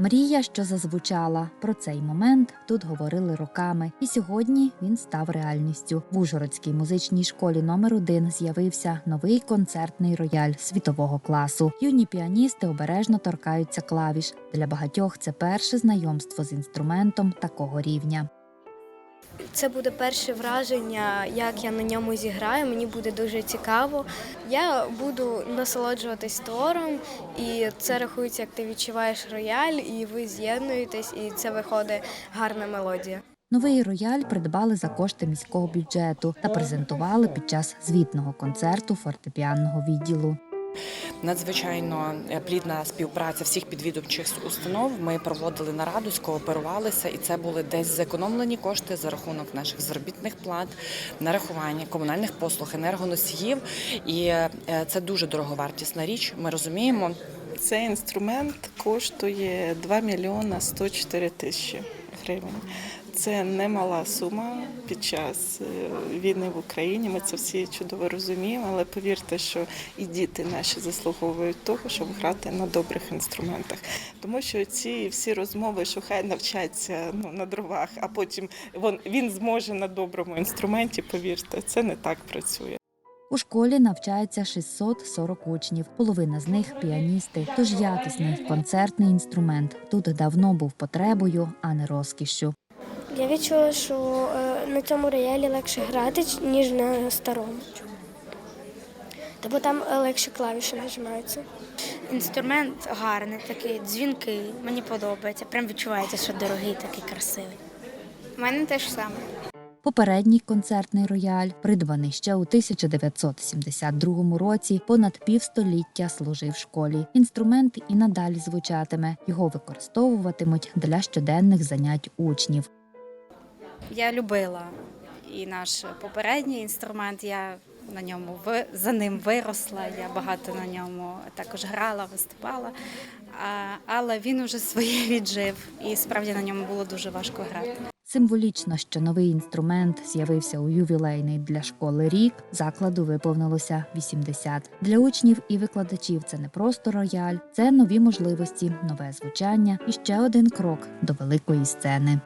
Мрія, що зазвучала про цей момент, тут говорили роками, і сьогодні він став реальністю. В Ужгородській музичній школі номер 1 з'явився новий концертний рояль світового класу. Юні піаністи обережно торкаються клавіш. Для багатьох це перше знайомство з інструментом такого рівня. Це буде перше враження, як я на ньому зіграю. Мені буде дуже цікаво. Я буду насолоджуватись твором, і це рахується, як ти відчуваєш рояль, і ви з'єднуєтесь, і це виходить гарна мелодія. Новий рояль придбали за кошти міського бюджету та презентували під час звітного концерту фортепіанного відділу. Надзвичайно е, плідна співпраця всіх підвідомчих установ. Ми проводили нараду, скооперувалися, і це були десь зекономлені кошти за рахунок наших заробітних плат, нарахування комунальних послуг, енергоносіїв. І е, це дуже дороговартісна річ. Ми розуміємо. Цей інструмент коштує 2 мільйона 104 тисячі гривень. Це немала сума під час е, війни в Україні. Ми це всі чудово розуміємо, але повірте, що і діти наші заслуговують того, щоб грати на добрих інструментах. Тому що ці всі розмови, що хай навчаться ну, на дровах, а потім він, він зможе на доброму інструменті. Повірте, це не так працює. У школі навчається 640 учнів. Половина з них піаністи. Тож якісний концертний інструмент тут давно був потребою, а не розкішшю. Я відчула, що е, на цьому роялі легше грати, ніж на старому. Тобто там е, легше клавіші нажимаються. Інструмент гарний, такий дзвінкий, мені подобається. Прям відчувається, що дорогий, такий красивий. У мене теж саме. Попередній концертний рояль, придбаний ще у 1972 році, понад півстоліття служив школі. Інструмент і надалі звучатиме. Його використовуватимуть для щоденних занять учнів. Я любила і наш попередній інструмент. Я на ньому ви- за ним виросла. Я багато на ньому також грала, виступала. Але він уже своє віджив, і справді на ньому було дуже важко грати. Символічно, що новий інструмент з'явився у ювілейний для школи рік. Закладу виповнилося 80. Для учнів і викладачів це не просто рояль, це нові можливості, нове звучання і ще один крок до великої сцени.